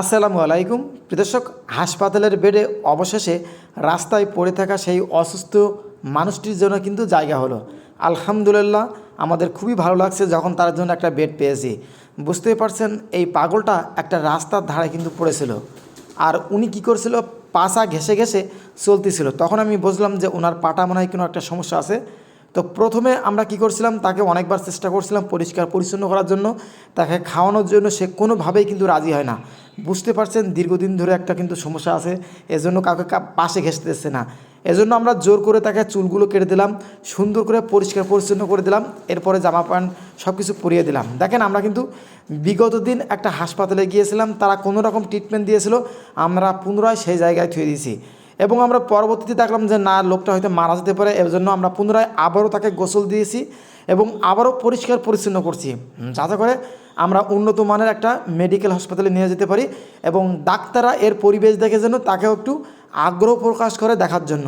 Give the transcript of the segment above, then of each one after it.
আসসালামু আলাইকুম। প্রদর্শক হাসপাতালের বেডে অবশেষে রাস্তায় পড়ে থাকা সেই অসুস্থ মানুষটির জন্য কিন্তু জায়গা হলো। আলহামদুলিল্লাহ, আমাদের খুবই ভালো লাগছে যখন তার জন্য একটা বেড পেয়েছি। বুঝতেই পারছেন, এই পাগলটা একটা রাস্তার ধারে কিন্তু পড়েছিল। আর উনি কী করছিল? পাশা ঘেসে ঘেসে চলতেছিল। তখন আমি বুঝলাম যে ওনার পাটা মনে হয় কোনো একটা সমস্যা আছে। তো প্রথমে আমরা কি করছিলাম, তাকে অনেকবার চেষ্টা করছিলাম পরিষ্কার পরিচ্ছন্ন করার জন্য। তাকে খাওয়ানোর জন্য সে কোনোভাবেই কিন্তু রাজি হয় না। বুঝতে পারছেন, দীর্ঘদিন ধরে একটা কিন্তু সমস্যা আছে, এজন্য কাউকে পাশে ঘেঁচতেছে না। এজন্য আমরা জোর করে তাকে চুলগুলো কেটে দিলাম, সুন্দর করে পরিষ্কার পরিচ্ছন্ন করে দিলাম, এরপরে জামা প্যান্ট সব কিছু পরিয়ে দিলাম। দেখেন, আমরা কিন্তু বিগত দিন একটা হাসপাতালে গিয়েছিলাম, তারা কোনো রকম ট্রিটমেন্ট দিয়েছিল, আমরা পুনরায় সেই জায়গায় থুয়ে দিয়েছি। এবং আমরা পরবর্তীতে দেখলাম যে না, লোকটা হয়তো মারা যেতে পারে এর জন্য আমরা পুনরায় আবারও তাকে গোসল দিয়েছি এবং আবারও পরিষ্কার পরিচ্ছন্ন করছি। যাতে করে আমরা উন্নত মানের একটা মেডিকেল হাসপাতালে নিয়ে যেতে পারি এবং ডাক্তাররা এর পরিবেশ দেখে যেন তাকেও একটু আগ্রহ প্রকাশ করে দেখার জন্য।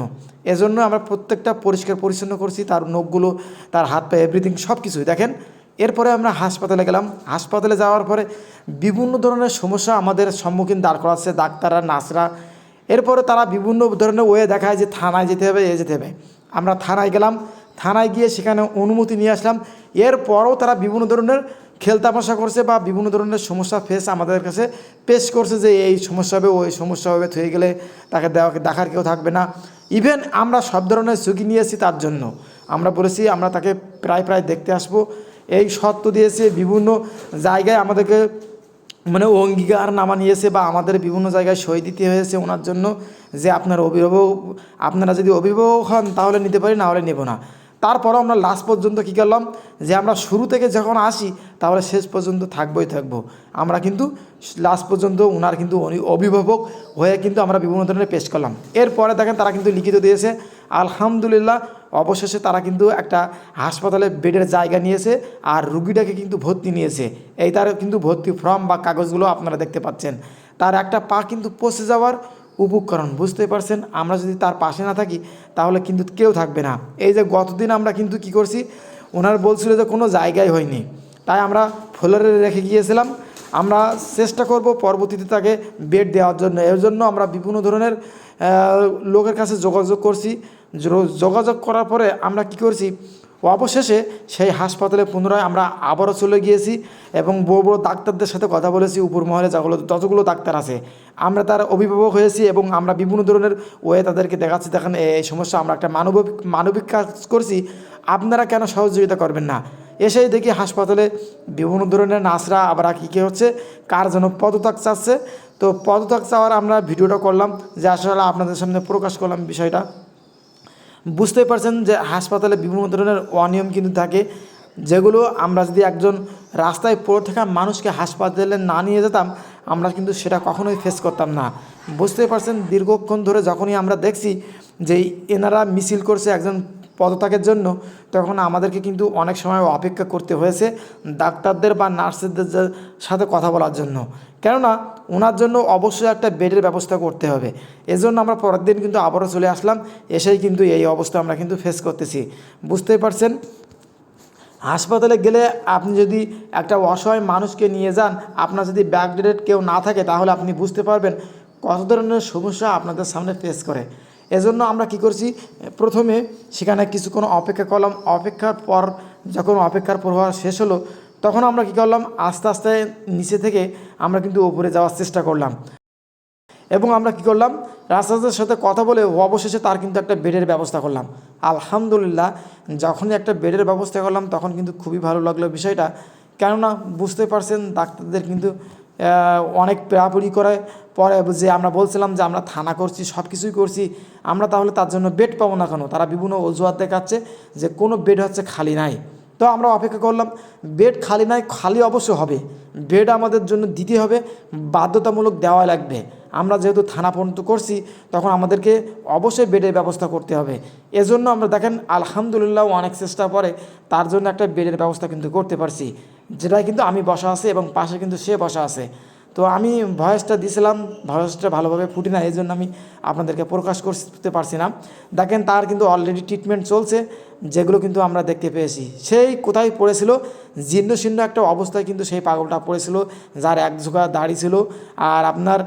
এজন্য আমরা প্রত্যেকটা পরিষ্কার পরিচ্ছন্ন করছি, তার নখগুলো, তার হাত পা এভরিথিং সব কিছুই দেখেন, এরপরে আমরা হাসপাতালে গেলাম। হাসপাতালে যাওয়ার পরে বিভিন্ন ধরনের সমস্যা আমাদের সম্মুখীন দাঁড় করাচ্ছে, ডাক্তাররা, নার্সরা এরপরে তারা বিভিন্ন ধরনের ওয়ে দেখায় যে থানায় যেতে হবে, এ যেতে হবে। আমরা থানায় গেলাম, থানায় গিয়ে সেখানে অনুমতি নিয়ে আসলাম। এরপরও তারা বিভিন্ন ধরনের খেলতামাশা করছে বা বিভিন্ন ধরনের সমস্যা ফেস আমাদের কাছে পেশ করছে যে এই সমস্যা হবে, ওই সমস্যা হবে, থয়ে গেলে তাকে দেখার কেউ থাকবে না। ইভেন আমরা সব ধরনের ঝুঁকি নিয়েছি তার জন্য। আমরা বলেছি, আমরা তাকে প্রায় প্রায় দেখতে আসব। এই শর্ত দিয়েছে বিভিন্ন জায়গায় আমাদেরকে মানে অঙ্গীকার নামা নিয়েছে বা আমাদের বিভিন্ন জায়গায় সই দিতে হয়েছে ওনার জন্য যে আপনার অভিভাবক, আপনারা যদি অভিভাবক হন তাহলে নিতে পারি, না হলে নেব না। তারপরও আমরা লাস্ট পর্যন্ত কী করলাম? যে আমরা শুরু থেকে যখন আসি, তাহলে শেষ পর্যন্ত থাকবোই থাকব। আমরা কিন্তু লাস্ট পর্যন্ত ওনার কিন্তু অভিভাবক হয়ে কিন্তু আমরা বিভিন্ন ধরনের পেশ করলাম। এরপরে দেখেন তারা কিন্তু লিখিত দিয়েছে আলহামদুলিল্লাহ, অবশেষে তারা কিন্তু একটা হাসপাতালে বেডের জায়গা নিয়েছে আর রুগীটাকে কিন্তু ভর্তি নিয়েছে। এই তার কিন্তু ভর্তি ফর্ম বা কাগজগুলো আপনারা দেখতে পাচ্ছেন। তার একটা পা কিন্তু পচে যাওয়ার উপকরণ, বুঝতে পারছেন? আমরা যদি তার পাশে না থাকি, তাহলে কিন্তু কেউ থাকবে না। এই যে গতদিন আমরা কিন্তু কি করছি, ওনার বলছিল যে কোনো জায়গায় হয়নি। তাই আমরা ফ্লোরে রেখে গিয়েছিলাম আমরা চেষ্টা করব পরবর্তীতে তাকে বেড দেওয়ার জন্য। এর জন্য আমরা বিভিন্ন ধরনের লোকের কাছে যোগাযোগ করছি। যোগাযোগ করার পরে আমরা কি করছি? অবশেষে সেই হাসপাতালে পুনরায় আমরা আবারও চলে গিয়েছি এবং বড় বড় ডাক্তারদের সাথে কথা বলেছি উপর মহলে যাগুলো যতগুলো ডাক্তার আছে। আমরা তার অভিভাবক হয়েছি এবং আমরা বিভিন্ন ধরনের ওয়ে তাদেরকে দেখাচ্ছি। দেখেন এই সমস্যা আমরা একটা মানবিক মানবিক কাজ করছি। আপনারা কেন সহযোগিতা করবেন না? এসেই দেখি হাসপাতালে বিভিন্ন ধরনের নার্সরা আবার কী কী হচ্ছে, কার যেন পদত্যাগ চাচ্ছে। তো পদত্যাগ চাওয়ার আমরা ভিডিওটা করলাম যে আসলে আপনাদের সামনে প্রকাশ করলাম বিষয়টা। বুঝতেই পারছেন যে হাসপাতালে বিভিন্ন ধরনের অনিয়ম কিন্তু থাকে, যেগুলো আমরা যদি একজন রাস্তায় পড়ে থাকা মানুষকে হাসপাতালে না নিয়ে যেতাম, আমরা কিন্তু সেটা কখনোই ফেস করতাম না। বুঝতেই পারছেন, দীর্ঘক্ষণ ধরে যখনই আমরা দেখছি যে এনারা মিছিল করছে একজন পদত্যাগের জন্য, তখন আমাদেরকে কিন্তু অনেক সময় অপেক্ষা করতে হয়েছে ডাক্তারদের বা নার্সদের সাথে কথা বলার জন্য। কেননা ওনার জন্য অবশ্যই একটা বেডের ব্যবস্থা করতে হবে। এজন্য আমরা পরের দিন কিন্তু আবারও চলে আসলাম, এসেই কিন্তু এই অবস্থা আমরা কিন্তু ফেস করতেছি। বুঝতেই পারছেন? হাসপাতালে গেলে আপনি যদি একটা অসহায় মানুষকে নিয়ে যান, আপনার যদি ব্যাকডেটেড কেউ না থাকে, তাহলে আপনি বুঝতে পারবেন কত ধরনের সমস্যা আপনাদের সামনে ফেস করে। এজন্য আমরা কি করছি? প্রথমে সেখানে কিছুক্ষণ অপেক্ষা করলাম। অপেক্ষার পর যখন অপেক্ষার প্রভাব শেষ হলো, তখন আমরা কি করলাম? আস্তে আস্তে নিচে থেকে আমরা কিন্তু ওপরে যাওয়ার চেষ্টা করলাম। এবং আমরা কি করলাম? রাস্তাদের সাথে কথা বলে অবশেষে তার কিন্তু একটা বেডের ব্যবস্থা করলাম। আলহামদুলিল্লাহ, যখনই একটা বেডের ব্যবস্থা করলাম, তখন কিন্তু খুবই ভালো লাগল বিষয়টা। কেননা, বুঝতে পারছেন, ডাক্তারদের কিন্তু অনেক পেরাপুরি করে। পরে যে আমরা বলছিলাম যে আমরা থানা করছি সব কিছুই করছি, আমরা তাহলে তার জন্য বেড পাবো না কেন? তারা বিভিন্ন অজুহাত দেখাচ্ছে যে কোনো বেড হচ্ছে খালি নাই। তো আমরা অপেক্ষা করলাম বেড খালি নাই, খালি অবশ্য হবে। বেড আমাদের জন্য দিতে হবে, বাধ্যতামূলক দেওয়া লাগবে। আমরা যেহেতু থানা পর্যন্ত করছি, তখন আমাদেরকে অবশ্যই বেডের ব্যবস্থা করতে হবে। এজন্য আমরা দেখেন, আলহামদুলিল্লাহ অনেক চেষ্টা পরে তার জন্য একটা বেডের ব্যবস্থা কিন্তু করতে পারছি। যেটাই কিন্তু আমি বসা আছে এবং পাশে কিন্তু সে বসা আছে। তো আমি ভয়েসটা দিয়েছিলাম ভয়েসটা ভালোভাবে ফুটে না এই জন্য আমি আপনাদেরকে প্রকাশ করতে পারছি না। দেখেন, তার কিন্তু অলরেডি ট্রিটমেন্ট চলছে, যেগুলো কিন্তু আমরা দেখতে পেয়েছি। সেই কোথায় পড়েছিল? জীর্ণ শীর্ণ একটা অবস্থায় কিন্তু সেই পাগলটা পড়েছিল, যার এক ঝোঁকা দাড়ি ছিল। আর আপনার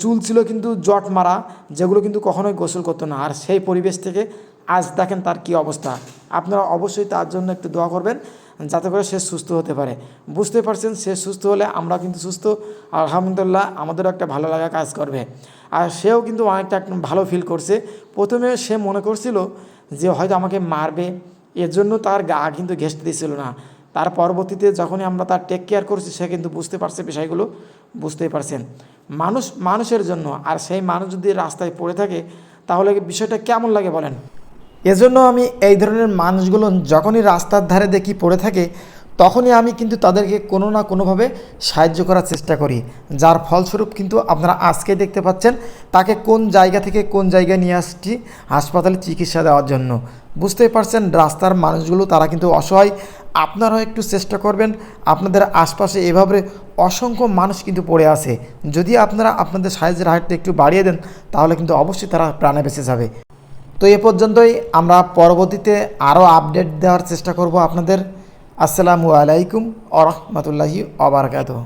চুল ছিল কিন্তু জট মারা, যেগুলো কিন্তু কখনোই গোসল করতো না। আর সেই পরিবেশ থেকে আজ দেখেন তার কি অবস্থা। আপনারা অবশ্যই তার জন্য একটু দোয়া করবেন। যাতে করে সে সুস্থ হতে পারে। বুঝতে পারছেন, সে সুস্থ হলে আমরা কিন্তু সুস্থ। আলহামদুলিল্লাহ, আমাদেরও একটা ভালো লাগা কাজ করবে। আর সেও কিন্তু অনেকটা ভালো ফিল করছে। প্রথমে সে মনে করছিল যে, হয়তো আমাকে মারবে। এর জন্য তার গা কিন্তু ঘেঁষতে দিয়েছিল না। তার পরবর্তীতে যখনই আমরা তার টেক কেয়ার করছি, সে কিন্তু বুঝতে পারছে বিষয়গুলো। বুঝতেই পারছেন। মানুষ, মানুষের জন্য, আর সেই মানুষ যদি রাস্তায় পড়ে থাকে, তাহলে বিষয়টা কেমন লাগে বলেন? এজন্য আমি এই ধরনের মানুষগুলো যখনই রাস্তার ধারে দেখি পড়ে থাকে, তখনই আমি কিন্তু তাদেরকে কোনো না কোনোভাবে সাহায্য করার চেষ্টা করি। যার ফলস্বরূপ কিন্তু আপনারা আজকে দেখতে পাচ্ছেন, তাকে কোন জায়গা থেকে কোন জায়গায় নিয়ে আসছি হাসপাতালে চিকিৎসা দেওয়ার জন্য। বুঝতেই পারছেন, রাস্তার মানুষগুলো তারা কিন্তু অসহায়। আপনারাও একটু চেষ্টা করবেন, আপনাদের আশপাশে এভাবে অসংখ্য মানুষ কিন্তু পড়ে আছে। যদি আপনারা আপনাদের সাহায্যের হাতটা একটু বাড়িয়ে দেন, তাহলে কিন্তু অবশ্যই তারা প্রাণে বেঁচে যাবে। তো এ পর্যন্তই আমরা পরবর্তীতে আরও আপডেট দেওয়ার চেষ্টা করব আপনাদের। আসসালামু আলাইকুম আ রহমতুল্লাহি অবরাকাতহ